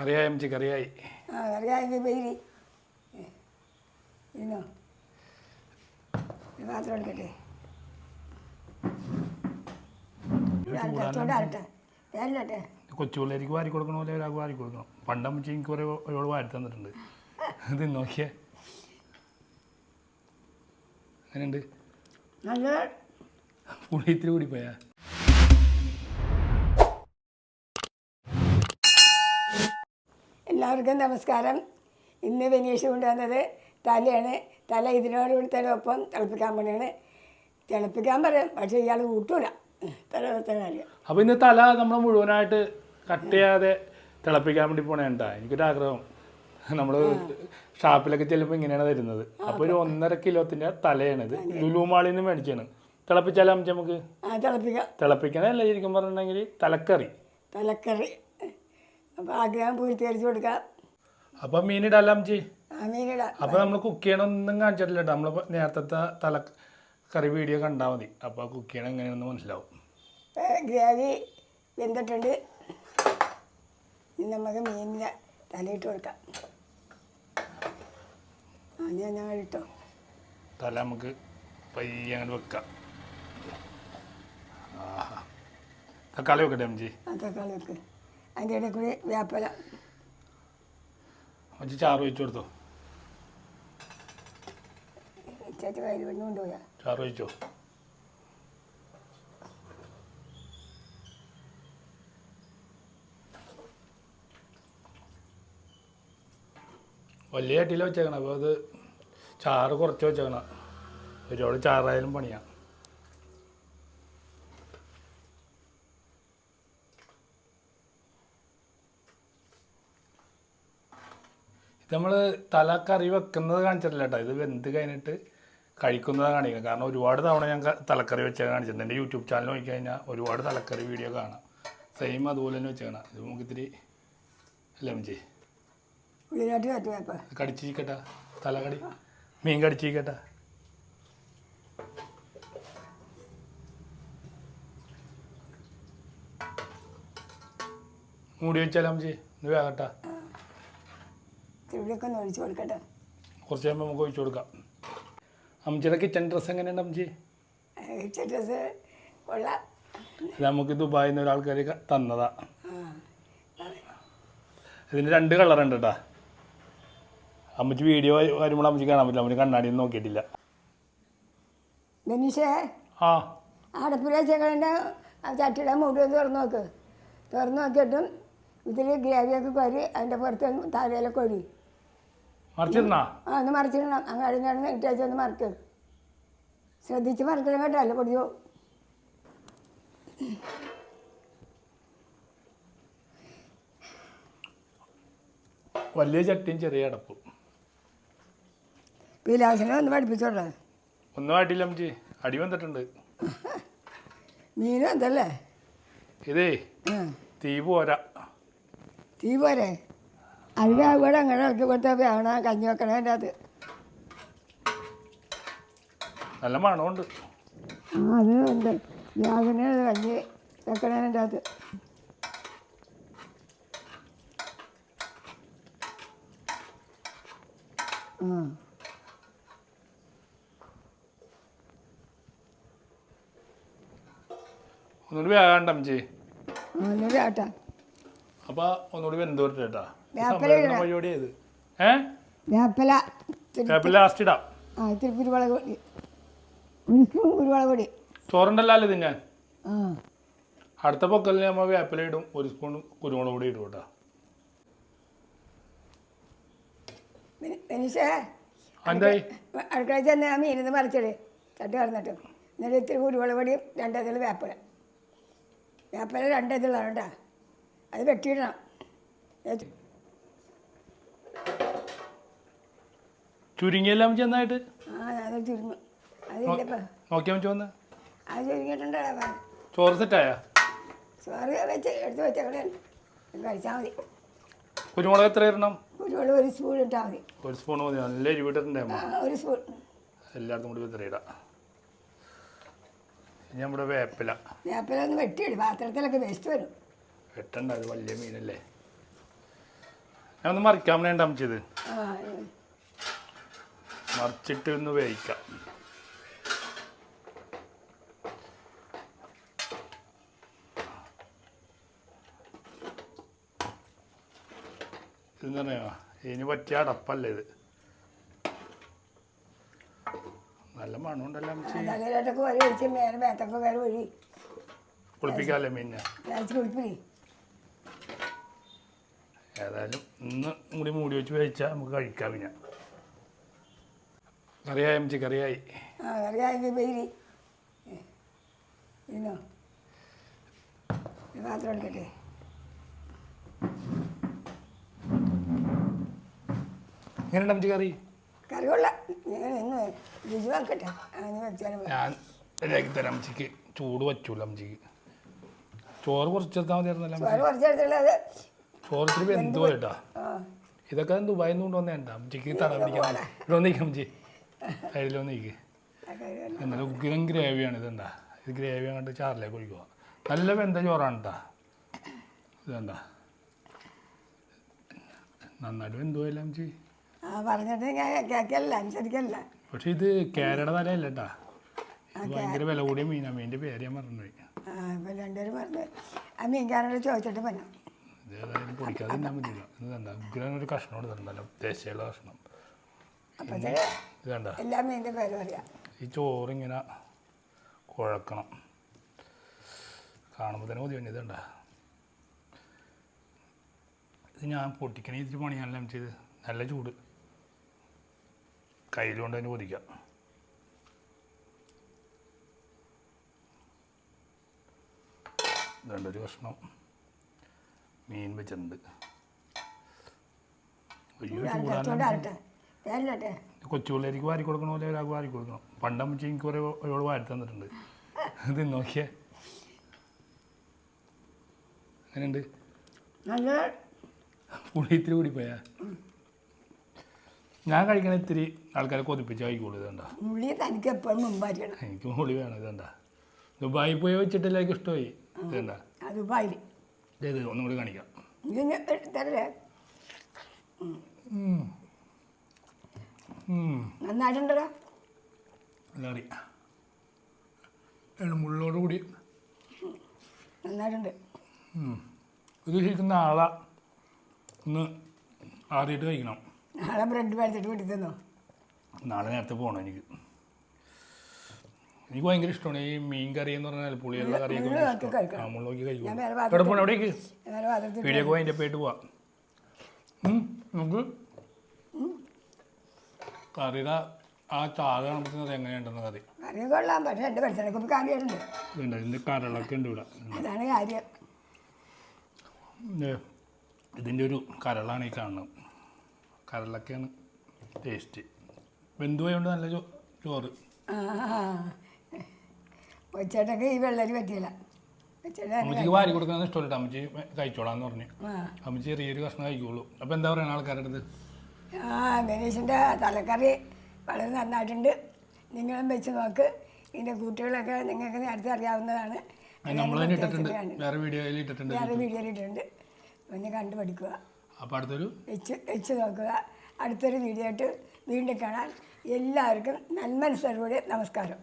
കറിയായി അമ്മച്ചി കറിയായി. ആ കറിയായെങ്കിൽ പേര് ഇന്നോ? ഇത് മാത്രം എടുക്കട്ടെ? ചൂട് അരട്ടെ കൊച്ചു പിള്ളേർക്ക് വാരി കൊടുക്കണ പോലെ ഒരാൾക്ക് വാരി കൊടുക്കണം. പണ്ട് അമ്മച്ചി എനിക്ക് കുറേ ഒരുപാട് വാരി തന്നിട്ടുണ്ട്. ഇത് നോക്കിയേ. അങ്ങനെയുണ്ട് നല്ല പുളി ഇത്തിരി കൂടി പോയാ? എല്ലാവർക്കും നമസ്കാരം. ഇന്ന് വിനീഷ് കൊണ്ടുവന്നത് തലയാണ്. തല ഇതിനോട് തന്നെ ഒപ്പം തിളപ്പിക്കാൻ പണിയാണ് തിളപ്പിക്കാൻ പറയാം പക്ഷേ ഇയാൾ കൂട്ടൂല. തല കാര്യം. അപ്പോൾ ഇന്ന് തല നമ്മൾ മുഴുവനായിട്ട് കട്ട് ചെയ്യാതെ തിളപ്പിക്കാൻ വേണ്ടി പോണേണ്ട? എനിക്കൊരാഗ്രഹം. നമ്മൾ ഷാപ്പിലൊക്കെ ചെല്ലുമ്പോൾ ഇങ്ങനെയാണ് തരുന്നത്. അപ്പോൾ ഒരു ഒന്നര കിലോത്തിന്റെ തലയാണ് ഇത്. ലുലുമാളിൽ നിന്ന് മേടിച്ചാണ്. തിളപ്പിച്ചാലും നമുക്ക്? തിളപ്പിക്കാം. തിളപ്പിക്കണേ അല്ല ശരിക്കും പറഞ്ഞിട്ടുണ്ടെങ്കിൽ തലക്കറി. തലക്കറി. അപ്പോൾ ആഗ്രഹം പൂർത്തീകരിച്ച് കൊടുക്കാം. അപ്പൊ മീനിടാല്ല അമ്മച്ചി? ആ മീനിടാം അപ്പോൾ നമ്മൾ കുക്ക് ചെയ്യണമെന്നും കാണിച്ചിട്ടില്ല നമ്മൾ നമ്മൾ നേരത്തെ തല കറി വീഡിയോ കണ്ടാൽ മതി. അപ്പൊ കുക്ക് ചെയ്യണം എങ്ങനെയാണെന്ന് മനസ്സിലാവും. ഗ്രാവി വെന്തിട്ടുണ്ട്. ഇനി നമുക്ക് മീനിന് തലയിട്ട് കൊടുക്കാം. ആ ഞാൻ ഞങ്ങൾ ഇട്ടോ. തല നമുക്ക് പയ്യെ അങ്ങനെ വെക്കാം. ആഹാ. തക്കാളി വെക്കട്ടെ ആ തക്കാളി വെക്ക്. അതിന്റെ ഇടയിൽ കൂടി വേപ്പല. അഞ്ച് ചാറ് വെച്ച് കൊടുത്തോ? ചേച്ചി കയ്യിൽ കൊണ്ട് കൊണ്ടുപോയാ. ചാറ് വെച്ചോ വലിയ ചട്ടിയിൽ വെച്ചേക്കണം അപ്പോൾ അത് ചാറ് കുറച്ച് വെച്ചേക്കണം. ഒരുപാട് ചാറായാലും പണിയാ. നമ്മൾ തലക്കറി കറി വെക്കുന്നത് കാണിച്ചിട്ടില്ല കേട്ടോ ഇത് വെന്ത് കഴിഞ്ഞിട്ട് കഴിക്കുന്നതാണ് കാണിക്കുന്നത്. കാരണം ഒരുപാട് തവണ ഞാൻ തലക്കറി വെച്ചാൽ കാണിച്ചിട്ടുണ്ട്. എന്റെ യൂട്യൂബ് ചാനൽ നോക്കി കഴിഞ്ഞാൽ ഒരുപാട് തലക്കറി വീഡിയോ കാണാം. സെയിം അതുപോലെ തന്നെ വെച്ചേക്കണം. ഇത് നമുക്ക് ഇത്തിരി കയറ്റി വേപ്പ കടിച്ചിരിക്കട്ടെ. തല കടി മീൻ കടിച്ചിരിക്കട്ടെ. മൂടി വെച്ചാലും അമ്മച്ചി ഇത് വേകട്ടെ തിരുവിളിയൊക്കെ ഒന്ന് ഒഴിച്ചു കൊടുക്കട്ടെ. കുറച്ച് കഴിയുമ്പോൾ നമുക്ക് ഒഴിച്ചു കൊടുക്കാം. അമ്മച്ചിയുടെ കിച്ചൺ ഡ്രസ്സ് എങ്ങനെയുണ്ട് അമ്മച്ചി? കിച്ചൺ ഡ്രസ്സ് കൊള്ളാം. നമുക്ക് ദുബായിൽ നിന്ന് ഒരാൾക്കാർ തന്നതാ. ഇതിന് രണ്ട് കളറുണ്ട് കേട്ടാ അമ്മച്ചി വീഡിയോ വരുമ്പോൾ അമ്മച്ചി കാണാൻ പറ്റില്ല. അമ്മച്ചി കണ്ണാടിയൊന്നും നോക്കിയിട്ടില്ല. ബനീഷേ ആ. അടപ്പിലെ വെച്ചേക്കണേന്റെ ആ ചട്ടിയുടെ മൂടി തുറന്ന് നോക്ക്. തുറന്ന് നോക്കിയിട്ടും ഇതിൽ ഗ്രേവിയൊക്കെ കോരി അതിന്റെ പുറത്ത് താഴെയൊക്കെ ഒഴി മറിച്ചിരുന്നാ ആ ഒന്ന് മറിച്ചിടണം. അങ്ങാടി നടന്ന് ഇട്ടേച്ച് ഒന്ന് മറിക്ക്. ശ്രദ്ധിച്ച് മറക്കണം കേട്ടോ അല്ല പൊടിയോ വലിയ ചട്ടിയും ചെറിയ അടപ്പും. പീലാസിനെ ഒന്ന് പഠിപ്പിച്ചോട്ടെ ഒന്നും ആയിട്ടില്ല അമ്മച്ചി. അടി വന്നിട്ടുണ്ട്. മീനും എന്തല്ലേ ഇതേ തീ പോരാ. തീ പോരെ? അതിന് ഇവിടെ അങ്ങനെ ഇറക്കി കൊടുത്താൽ ആ കഞ്ഞി വെക്കണേ എന്റെ അത് നല്ല മണമുണ്ട്. ആ അത് ഉണ്ട്. ഗ്യാസിന് കഞ്ഞി വെക്കണതിന്റെ അത് ആ. ഒന്നുകൂടി വേണ്ടി അമ്മച്ചി. ഒന്ന് ആട്ടാ അപ്പോൾ ഒന്നുകൂടി വെന്ത് വരട്ടെ കേട്ടാ വേപ്പില വേപ്പല ലാസ്റ്റ് ഇടാം. ആ ഇത്തിരി കുരുമുളക് പൊടി. ഒരു സ്പൂൺ കുരുമുളക് പൊടി. ചോറുണ്ടല്ലോ ആ. അടുത്ത പൊക്കലിന് നമ്മൾ വേപ്പില ഇടും ഒരു സ്പൂൺ കുരുമുളക് പൊടി ഇടും കേട്ടോ. എനിഷേ എന്തായി? അടുക്കളയിൽ ചെന്ന് ആ മീനിന്ന് മറിച്ചിട് ചട്ടി കടന്നിട്ട്. എന്നിട്ട് ഇത്തിരി കുരുമുളക് പൊടിയും രണ്ടതിൽ വേപ്പില. വേപ്പില രണ്ടതിലാണ് കേട്ടോ. അത് വെട്ടിയിടണം. ചുരുങ്ങിയല്ല ചെന്നായിട്ട്? നോക്കിയാൽ അമ്മച്ചി വന്ന്. ചോറ് സെറ്റായ? ചോറ് വെച്ച് എടുത്ത് വെച്ചേക്കണേ. കഴിച്ചാൽ മതി. കുരുമുളക് എത്ര ഇടണം? കുരുമുളക് ഒരു സ്പൂൺ ഇട്ടാൽ മതി. ഒരു സ്പൂൺ മതി. നല്ല എരിവിട്ടിട്ടുണ്ടേ ഒരു സ്പൂൺ എല്ലാവർക്കും കൂടി ഇത്ര ഇടാം. ഇനി നമ്മുടെ വേപ്പില. വേപ്പില ഒന്ന് വെട്ടിയിടും. പാത്രത്തിലൊക്കെ വേസ്റ്റ് വരും. വെട്ടണ്ട അത് വലിയ മീനല്ലേ. ഞാൻ ഒന്ന് മറിക്കാൻ വേണ്ട അമ്മച്ചത്. ആ മറിച്ചിട്ട് ഒന്ന് വേവിക്കാം. ഇതെന്ന് പറയാ ഇതിന് പറ്റിയ അടപ്പല്ല ഇത്? നല്ല മണമുണ്ടല്ലോ കുളിപ്പിക്കാല്ലേ കുളിപ്പിടി. ഏതായാലും ഇന്ന് കൂടി മൂടി വെച്ച് വേവിച്ചാൽ നമുക്ക് കഴിക്കാം പിന്നെ. കറിയായി അമ്മച്ചി കറിയായി. ആ കറിയായെങ്കിൽ പേരി ഇരുന്നോ ഇത് മാത്രം എടുക്കട്ടെ. എങ്ങനെയുണ്ട് അമ്മച്ചി കറി കറി? കൊള്ളാം ഞാൻ ഇന്ന് രുചി വെക്കട്ടെ. അതിന് വെച്ചാലും ഞാൻ ശരിയാക്കി തരാം അമ്മച്ചിക്ക് ചൂട് വച്ചൂല അമ്മച്ചിക്ക് ചോറ് കുറച്ചെടുത്താൽ മതിയായിരുന്നല്ലോ അമ്മച്ചി. ചോറ് കുറച്ചെടുത്തുള്ളത് ചോറ് ഇത്തിരി ഇതൊക്കെ ദുബായിൽ നിന്ന് കൊണ്ടുവന്നേണ്ട. അമ്മച്ചിക്ക് തറ പിടിക്കാൻ ഇവിടെ വന്നിരിക്കാം അമ്മച്ചി സൈഡിൽ നീക്ക്. എന്നാലും ഉഗ്രം ഗ്രേവിയാണ് ഇതെന്താ ഇത് ഗ്രേവി അങ്ങോട്ട് ചാറിലേക്ക് ഒഴിക്കുക. നല്ല വെന്ത ചോറാണ് കേട്ടാ ഇതെന്താ നന്നായിട്ട് വെന്തോ കേൾക്കല്ല അനുസരിക്കല്ല പക്ഷെ ഇത് കേരയുടെ തലയല്ല കേട്ടാ ഭയങ്കര വില കൂടിയ മീനാ. മീന്റെ പേര് ഞാൻ മറന്നുപോയി. രണ്ടുപേരും പറഞ്ഞ് ആ മീൻകാരനോട് ചോദിച്ചിട്ട് പറഞ്ഞു ഇത് ഏതായാലും പൊടിക്കാതെ തിന്നാൻ പറ്റില്ല. ഇത് കണ്ട. ഉഗ്രം ഒരു കഷ്ണം കൊടുത്തിട്ടുണ്ടല്ലോ. ദേശീയ കഷ്ണം. ഇത് കണ്ട എല്ലാ മീനിന്റെ പേര് പറയാം ഈ ചോറിങ്ങനെ കുഴക്കണം. കാണുമ്പോൾ തന്നെ മതി ഇത് കണ്ട ഇത് ഞാൻ പൊട്ടിക്കണ ഇതിൽ പണിയാനെല്ലാം ചെയ്ത് നല്ല ചൂട്. കയ്യിലുകൊണ്ട് തന്നെ പൊതിക്കാം. ഇതുണ്ട് ഒരു കഷ്ണം മീൻ വെച്ചിട്ടുണ്ട്. അയ്യോ ചൂട് ചൂടാണ്. അരട്ടെ തേനിലട്ടെ കൊച്ചു പിള്ളേർക്ക് വാരി കൊടുക്കണ പോലെ ഒരാൾക്ക് വാരി കൊടുക്കണം. പണ്ടമ്മച്ചി എനിക്ക് കുറേ ഒരാൾ വാരി തന്നിട്ടുണ്ട്. ഇത് നോക്കിയേ. അങ്ങനെയുണ്ട് പുളി ഇത്തിരി കൂടി പോയാ? ഞാൻ കഴിക്കണ ഇത്തിരി ആൾക്കാരെ കൊതിപ്പിച്ച് കഴിക്കുള്ളൂ മുമ്പായിരിക്കണം എനിക്ക് മുളി വേണം ഇതെന്താ ദുബായി പോയി വെച്ചിട്ടില്ല എനിക്ക് ഇഷ്ടമായി. ഉപായി ഒന്നും കൂടി കാണിക്കാം. നന്നായിട്ടുണ്ടോ ആണ് മുള്ളോട് കൂടി. നന്നായിട്ടുണ്ട്. ഉദ്ദേശിക്കുന്ന ഇത് ശരിക്കും നാളെ ഒന്ന് ആദ്യമായിട്ട് കഴിക്കണം. നാളെ ബ്രെഡ് മേടിച്ചിട്ട് വീട്ടിൽ തന്നോ നാളെ നേരത്തെ പോകണം എനിക്ക്. എനിക്ക് ഭയങ്കര ഇഷ്ടമാണ്. ഈ മീൻ കറി എന്ന് പറഞ്ഞാൽ പുളിയുള്ള കറിയൊക്കെ മുള്ളോക്കി കഴിക്കും എവിടെ പോകണം എവിടേക്ക്? വീഡിയോ പോയി പോയിട്ട് പോവാം. നമുക്ക് കറിയുടെ ആ ചാറ് കാണുമ്പോൾ എങ്ങനെയുണ്ടെന്ന് കറി? കറി കൊള്ളാം. പക്ഷേ എന്റെ വെളിച്ചെണ്ണക്കൊപ്പം കാര്യമുണ്ട് ഇതുണ്ട്. ഇതിന്റെ കരളൊക്കെ ഉണ്ട് ഇവിടെ. അതാണ് കാര്യം. ഇത് ഇതിന്റെ ഒരു കരളാണ് ഈ കാണുന്നത്. കരളൊക്കെയാണ് ടേസ്റ്റ്. ബന്ധുവായോണ്ട് നല്ല ചോറ്. ആ ഈ വെള്ളരി പറ്റിയില്ല. അമ്മച്ചിക്ക് വാരി കൊടുക്കുന്നത് ഇഷ്ടമല്ല അമ്മച്ചി കഴിച്ചോളാന്ന് പറഞ്ഞു. അമ്മച്ചി ചെറിയൊരു കഷ്ണം കഴിക്കുള്ളൂ. അപ്പോൾ എന്താ പറയുക ആൾക്കാരുടെ അടുത്ത്? ആ ഗണേശന്റെ തലക്കറി വളരെ നന്നായിട്ടുണ്ട്. നിങ്ങളും വെച്ച് നോക്ക്. ഇതിന്റെ കൂട്ടുകളൊക്കെ നിങ്ങൾക്ക് നേരത്തെ അറിയാവുന്നതാണ്. നമ്മൾ തന്നെ ഇട്ടിട്ടുണ്ട്. വേറെ വീഡിയോയിൽ ഇട്ടിട്ടുണ്ട്. വേറെ വീഡിയോയിൽ ഇട്ടിട്ടുണ്ട് ഒന്ന് കണ്ടു പഠിക്കുക അപ്പോൾ അടുത്തൊരു വെച്ച് വെച്ച് നോക്കുക. അടുത്തൊരു വീഡിയോ ആയിട്ട് വീണ്ടും കാണാൻ എല്ലാവർക്കും നന്മനസ്സോടുകൂടി നമസ്കാരം.